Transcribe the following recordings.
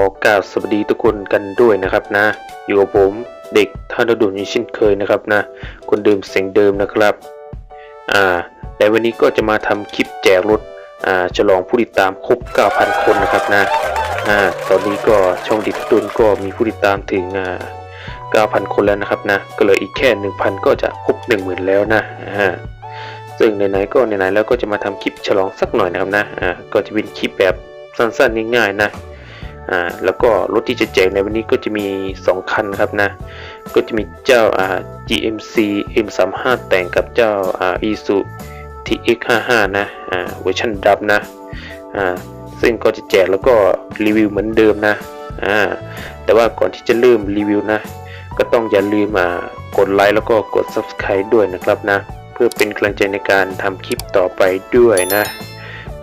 อกราบสวัสดีทุกคนกันด้วยนะครับนะ อยู่กับผมเด็กท่านดุลย่งเช่นเคยนะครับนะ คนเดิมเสียงเดิมนะครับอ่าในวันนี้ก็จะมาทำคลิปแจกรถอ่าฉลองผู้ติดตามครบ 9,000 คนนะครับนะอ่าตอนนี้ก็ช่องดิดดุลก็มีผู้ติดตามถึงอ่า9,000 คนแล้วนะครับนะ ก็เลยอีกแค่ 1,000 ก็จะครบ 10,000 แล้วนะอ่าซึ่งไหนๆก็ไหนๆแล้วก็จะมาทำคลิปฉลองสักหน่อยนะครับนะอ่าก็จะเป็นคลิปแบบสั้นๆง่ายๆนะ อ่าแล้วก็รถที่จะแจกในวันนี้ก็จะมี 2 คันครับนะ ก็จะมีเจ้าอ่า GMC M35 แต่งกับเจ้าอ่า Isuzu TX55 นะอ่าเวอร์ชันดับนะอ่าซึ่งก็จะแจกแล้วก็รีวิวเหมือนเดิมนะอ่าแต่ว่าก่อนที่จะเริ่มรีวิวนะ ก็ต้องอย่าลืมอ่ากดไลค์แล้วก็กด Subscribe ด้วยนะครับนะ เพื่อเป็นกำลังใจในการทำคลิปต่อไปด้วยนะ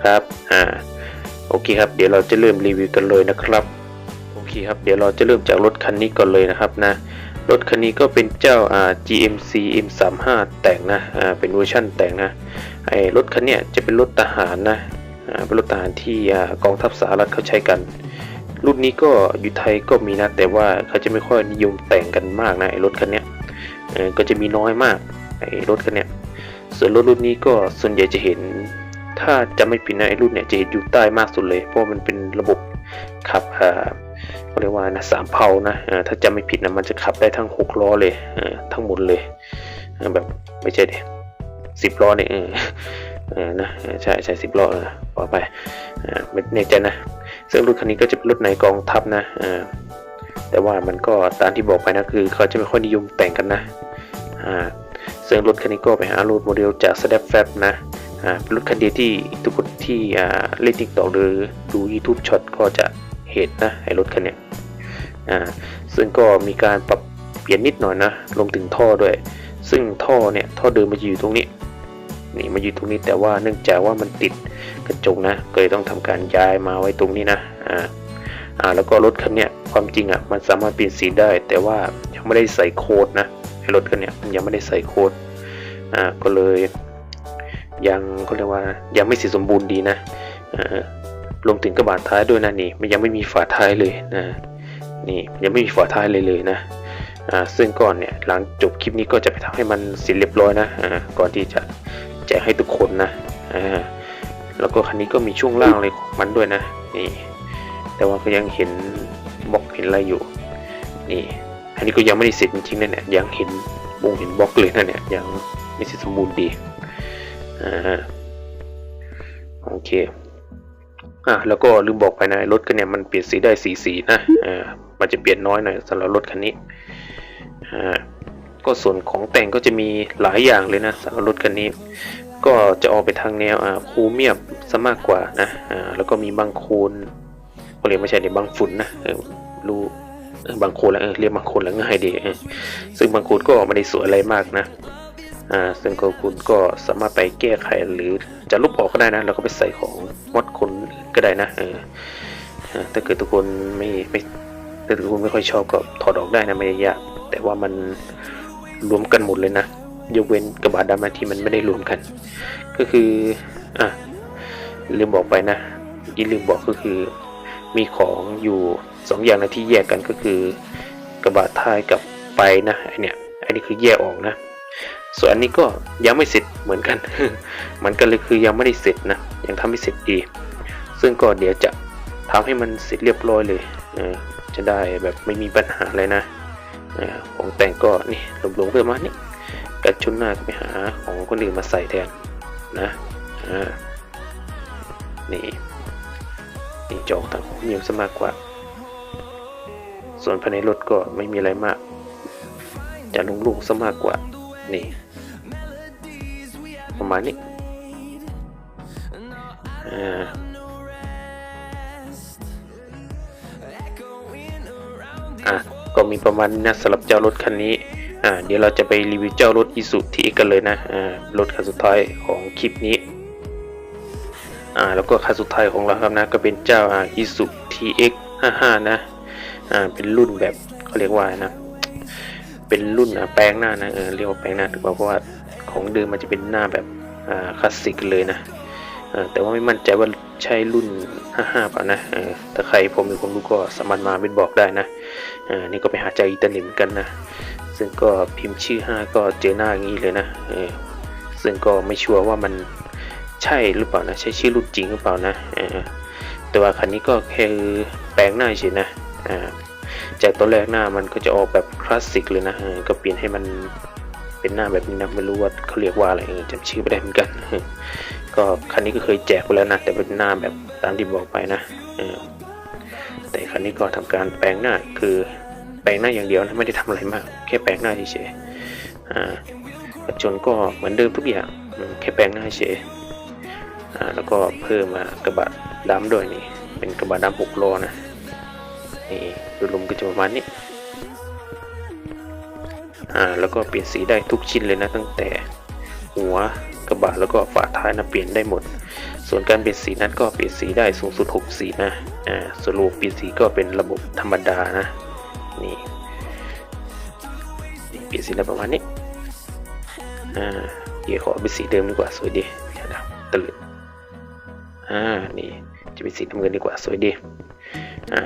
ครับอ่า โอเคครับ เดี๋ยวเราจะเริ่มรีวิวกันเลยนะครับโอเคครับ เดี๋ยวเราจะเริ่มจากรถคันนี้ก่อนเลยนะครับนะรถคันนี้ก็เป็นเจ้าอ่า GMC M35 แต่งนะอ่าเป็นเวอร์ชั่นแต่งนะไอ้รถคันเนี้ยจะเป็นรถทหารนะอ่าเป็นรถทหารที่อ่ากองทัพสหรัฐเขาใช้กัน รุ่นนี้ก็อยู่ไทยก็มีนะ แต่ว่าเขาจะไม่ค่อยนิยมแต่งกันมากนะไอ้รถคันเนี้ยเออก็จะมีน้อยมากไอ้รถคันเนี้ยส่วนรถรุ่นนี้ก็ส่วนใหญ่จะเห็น ถ้าจะไม่ผิดนะไอ้รุ่นเนี่ยจะเห็นอยู่ใต้มากสุดเลย เพราะมันเป็นระบบขับอ่าเขาเรียกว่านะสามเพลานะถ้าจำไม่ผิดนะมันจะขับได้ทั้งหกล้อเลยทั้งหมดเลยแบบไม่ใช่ดิสิบล้อเนี่ยนะใช่ใช่สิบล้อเออไปอ่าไม่แน่ใจนะซึ่งรถคันนี้ก็จะเป็นรถในกองทัพนะแต่ว่ามันก็ตามที่บอกไปนะคือเขาจะไม่ค่อยนิยมแต่งกันนะซึ่งรถคันนี้ก็ไปหารถโมเดลจาก s n a p f a b นะ เป็นรถคันเดียวที่ทุกคนที่เล่น TikTok หรือดู YouTube Short ก็จะเห็นนะไอ้รถคันเนี้ยอ่าซึ่งก็มีการปรับเปลี่ยนนิดหน่อยนะรวมถึงท่อด้วย ซึ่งท่อเนี่ยท่อเดิมมาอยู่ตรงนี้นี่มาอยู่ตรงนี้แต่ว่าเนื่องจากว่ามันติดกระจกนะก็เลยต้องทำการย้ายมาไว้ตรงนี้นะอ่าอ่าแล้วก็รถคันเนี้ยความจริงอะมันสามารถเปลี่ยนสีได้ แต่ว่ายังไม่ได้ใส่โค้ดนะไอ้รถคันเนี้ยมันยังไม่ได้ใส่โค้ดอ่าก็เลย ยังเขาเรียกว่ายังไม่เสร็จสมบูรณ์ดีนะรวมถึงกระบะท้ายด้วยนะนี่มันยังไม่มีฝาท้ายเลยนะนี่ยังไม่มีฝาท้ายเลยเลยนะซึ่งก่อนเนี่ยหลังจบคลิปนี้ก็จะไปทำให้มันเสร็จเรียบร้อยนะก่อนที่จะแจกให้ทุกคนนะแล้วก็คันนี้ก็มีช่วงล่างอะไรของมันด้วยนะนี่แต่ว่าก็ยังเห็นบล็อกเห็นอะไรอยู่นี่อันนี้ก็ยังไม่ได้เสร็จจริงๆนะเนี่ยยังเห็นวงเห็นบล็อกเลยนะเนี่ยยังไม่เสร็จสมบูรณ์ดี อ่าโอเคอะแล้วก็ลืมบอกไปนะรถคันเนี้ยมันเปลี่ยนสีได้สีสีนะอ่ามันจะเปลี่ยนน้อยหน่อยสำหรับรถคันนี้อ่าก็ส่วนของแต่งก็จะมีหลายอย่างเลยนะสำหรับรถคันนี้ ก็จะออกไปทางแนวอ่าคูเมียบซะมากกว่านะอ่าแล้วก็มีบางโคนเขาเรียกไม่ใช่เดี๋ยวบางฝุ่นนะรู้บางโคนแล้วเออเรียกบางโคนแล้วง่ายดีซึ่งบางโคนก็ไม่ได้สวยอะไรมากนะ อ่าซึ่งก็คุณก็สามารถไปแก้ไขหรือจะลบออกก็ได้นะแล้วก็ไปใส่ของมดคนก็ได้นะเออถ้าเกิดทุกคนไม่ไม่ถ้าทุกคนไม่ค่อยชอบก็ถอดออกได้นะไม่ยากแต่ว่ามันรวมกันหมดเลยนะยกเว้นกระบะดำนะที่มันไม่ได้รวมกัน ก็คืออะลืมบอกไปนะที่ลืมบอกก็คือ มีของอยู่สองอย่างนะที่แยกกันก็คือกระบะท้ายกับไปนะไอเนี้ยไอนี้คือแยกออกนะ ส่วนอันนี้ก็ยังไม่เสร็จเหมือนกันเหมือนกันเลยคือยังไม่ได้เสร็จนะ ยังทำไม่เสร็จดี ซึ่งก็เดี๋ยวจะทำให้มันเสร็จเรียบร้อยเลยเจะได้แบบไม่มีปัญหาเลยนะของแต่งก็นี่หลงๆเพิ่มมานี่กัดชุนหน้าก็ไปหาของคนอื่นมาใส่แทนนะอ่านี่นี่จอกทางเหนียวซะมากกว่า ส่วนภายในรถก็ไม่มีอะไรมาก จะลุงๆซะมากกว่า นี่ประมาณนี้อ่าอะก็มีประมาณนี้นะสำหรับเจ้ารถคันนี้อ่าเดี๋ยวเราจะไปรีวิวเจ้ารถอิสุทีกันเลยนะอ่ารถคันสุดท้ายของคลิปนี้อ่าแล้วก็คันสุดท้ายของเราครับนะก็เป็นเจ้าอ่าอิสุ TX 55 นะอ่าเป็นรุ่นแบบเขาเรียกว่านะ เป็นรุ่นแปลงหน้านะเออเรียกว่าแปลงหน้าถูกป่ะเพราะว่าของเดิมมันจะเป็นหน้าแบบคลาสสิกเลยนะแต่ว่าไม่มั่นใจว่าใช่รุ่น 55เปล่านะถ้าใครผมมีความรู้ก็สามารถมาเป็นบอกได้นะนี่ก็ไปหาใจอินเทอร์เน็ตเหมือนกันนะ ซึ่งก็พิมพ์ชื่อ 5 ก็เจอหน้าอย่างนี้เลยนะซึ่งก็ไม่ชัวร์ว่ามันใช่หรือเปล่านะ ใช่ชื่อรุ่นจริงหรือเปล่านะแต่ว่าคันนี้ก็แค่แปลงหน้าเฉยนะ จากตอนแรกหน้ามันก็จะออกแบบคลาสสิกเลยนะก็เปลี่ยนให้มันเป็นหน้าแบบนี้นะไม่รู้ว่าเขาเรียกว่าอะไรจำชื่อไม่ได้เหมือนกัน ก็คันนี้ก็เคยแจกไปแล้วนะแต่เป็นหน้าแบบตามที่บอกไปนะแต่คันนี้ก็ทำการแปลงหน้าคือแปลงหน้าอย่างเดียวนะไม่ได้ทำอะไรมาก แค่แปลงหน้าเฉยๆอ่ากระจนก็เหมือนเดิมทุกอย่างแค่แปลงหน้าเฉยอ่าแล้วก็เพิ่มมากระบะดำด้วยนี่เป็นกระบะดำหกล้อนะนี่ ดยรวมก็จะประมาณนี้ อ่า แล้วก็เปลี่ยนสีได้ทุกชิ้นเลยนะ ตั้งแต่หัวกระบะแล้วก็ฝาท้ายนะเปลี่ยนได้หมด ส่วนการเปลี่ยนสีนั้นก็เปลี่ยนสีได้สูงสุด 6 สีนะ อ่าส่วนระบบเปลี่ยนสีก็เป็นระบบธรรมดานะ นี่ เปลี่ยนสีได้ประมาณนี้ อ่า เดี๋ยวขอเป็นสีเดิมดีกว่าสวยดีนะตื่นอ่า นี่ จะเป็นสีน้ำเงินดีกว่าสวยดี อ่า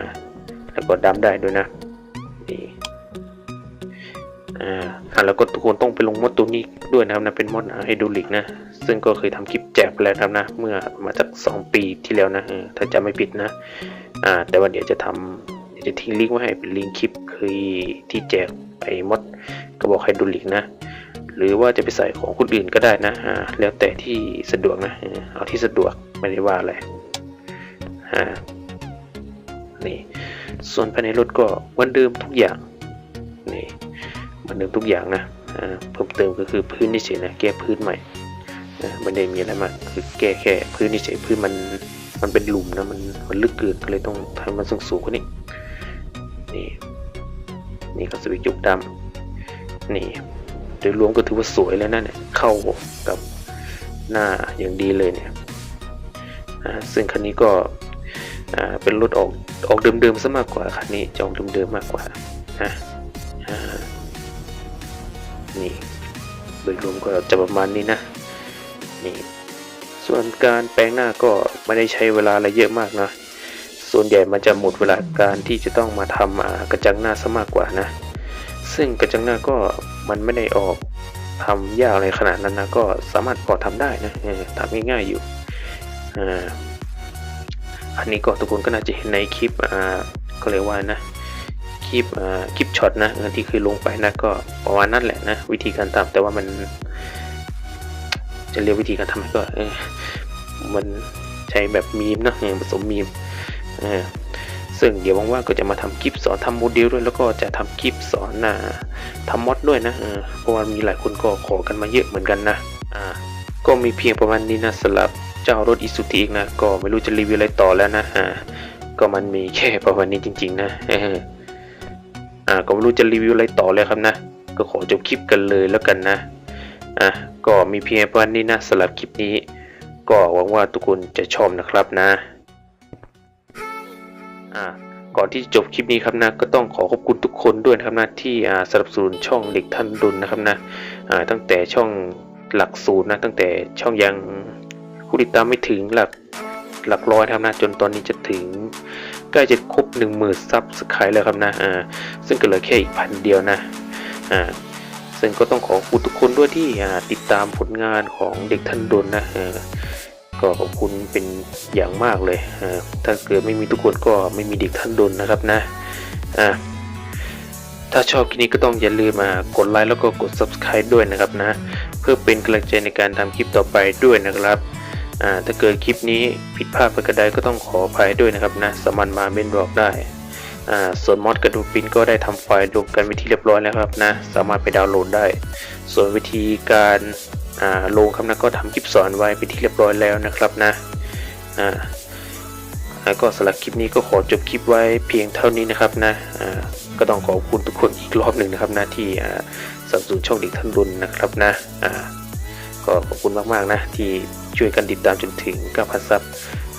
แล้วก็ดำได้ด้วยนะนี่อ่าอ่าแล้วก็ทุกคนต้องไปลงมดตัวนี้ด้วยนะครับนะเป็นมดไฮดรอลิกนะ ซึ่งก็เคยทำคลิปแจกไปแล้วครับนะ เมื่อมาจาก 2 ปีที่แล้วนะถ้าจะไม่ผิดนะอ่าแต่ว่าเดี๋ยวจะทำจะทิ้งลิงก์ไว้ให้เป็นลิงก์คลิปเคยที่แจกไอ้มดกระบอกไฮดรอลิกนะ หรือว่าจะไปใส่ของคนอื่นก็ได้นะอ่าแล้วแต่ที่สะดวกนะเออเอาที่สะดวกไม่ได้ว่าอะไรอ่านี่ ส่วนภายในรถก็เหมือนเดิมทุกอย่างนี่เหมือนเดิมทุกอย่างนะเพิ่มเติมก็คือพื้นเฉยนะแก้พื้นใหม่อ่าไม่ได้มีอะไรมากคือแก้แค่พื้นเฉยพื้นมันมันเป็นหลุมนะมันมันลึกเกินก็เลยต้องทำมันสูงสูงกว่านี้นี่นี่ก็สวิตช์จุกดำนี่โดยรวมก็ถือว่าสวยแล้วนะเนี่ยเข้ากับหน้าอย่างดีเลยเนี่ยซึ่งคันนี้ก็ อ่าเป็นรถออกออกเดิมๆซะมากกว่าคันนี้จะออกเดิมๆมากกว่านะนี่โดยรวมก็จะประมาณนี้นะนี่ส่วนการแปลงหน้าก็ไม่ได้ใช้เวลาอะไรเยอะมากนะส่วนใหญ่มันจะหมดเวลาการที่จะต้องมาทำกระจังหน้าซะมากกว่านะ ซึ่งกระจังหน้าก็มันไม่ได้ออกทำยากอะไรขนาดนั้นนะก็สามารถพอทำได้นะทำง่ายๆอยู่อ่า อันนี้ก็ทุกคนก็น่าจะเห็นในคลิปอ่าก็เรียกว่านะคลิปอ่าคลิปช็อตนะที่เคยลงไปนะก็ประมาณนั้นแหละนะวิธีการทำแต่ว่ามันจะเรียกวิธีการทำก็เออมันใช้แบบมีมนะผสมมีมเออซึ่งเดี๋ยวว่างๆก็จะมาทำคลิปสอนทำโมเดลด้วยแล้วก็จะทำคลิปสอนอ่าทำมอดด้วยนะเออเพราะว่ามีหลายคนก็ขอกันมาเยอะเหมือนกันนะอ่าก็มีเพียงประมาณนี้นะสำหรับ เจ้ารถอิสุติอีกนะ ก็ไม่รู้จะรีวิวอะไรต่อแล้วนะอ่าก็มันมีแค่ประมาณนี้จริง ๆ นะอออ่าก็ไม่รู้จะรีวิวอะไรต่อเลยครับนะ ก็ขอจบคลิปกันเลยแล้วกันนะอะก็มีเพียงประมาณนี้นะสำหรับคลิปนี้ ก็หวังว่าทุกคนจะชอบนะครับนะอะก่อนที่จะจบคลิปนี้ครับนะก็ต้องขอขอบคุณทุกคนด้วยนะครับนะที่สนับสนุนช่องเด็กท่านดุลนะครับนะอ่าตั้งแต่ช่องหลักศูนย์นะตั้งแต่ช่องยัง ผู้ติดตามไม่ถึงหลักหลักร้อยนะครับนะจนตอนนี้จะถึงใกล้จะครบหนึ่งหมื่นซับสไครต์แล้วครับนะอ่าซึ่งก็เหลือแค่อีกพันเดียวนะอ่าซึ่งก็ต้องขอขอบคุณทุกคนด้วยที่ติดตามผลงานของเด็กท่านดนนะเออก็ขอบคุณเป็นอย่างมากเลยเออถ้าเกิดไม่มีทุกคนก็ไม่มีเด็กท่านดนนะครับนะอ่าถ้าชอบคลิปนี้ก็ต้องอย่าลืมมากดไลค์แล้วก็กด subscribe ด้วยนะครับนะ เพื่อเป็นกำลังใจในการทำคลิปต่อไปด้วยนะครับ ถ้าเกิดคลิปนี้ผิดพลาดไปกระไดก็ต้องขออภัยด้วยนะครับนะสามารถมาเมนบอกได้ส่วนมอดกระดูกปิ้นก็ได้ทำไฟล์ลงกันไปที่เรียบร้อยแล้วครับนะสามารถไปดาวน์โหลดได้ ส่วนวิธีการลงครับนะก็ทำคลิปสอนไว้เป็นที่เรียบร้อยแล้วนะครับนะอ่าแล้วก็สำหรับคลิปนี้ก็ขอจบคลิปไว้เพียงเท่านี้นะครับนะก็ต้องขอบคุณทุกคนอีกรอบหนึ่งนะครับนะที่สนับสนุนช่องเด็กท่านรุนนะครับนะก็ขอบคุณมากๆนะที่ ช่วยกันติดตามจนถึง 9,000 ซับ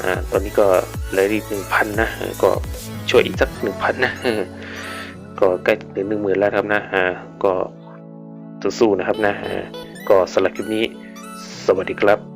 อ่าตอนนี้ก็เหลืออีก1,000 นะ ก็ช่วยอีกสักหนึ่งพันนะ ก็ใกล้ถึงหนึ่งหมื่นแล้วครับนะก็สู้ๆนะครับนะก็สำหรับคลิปนี้ สวัสดีครับ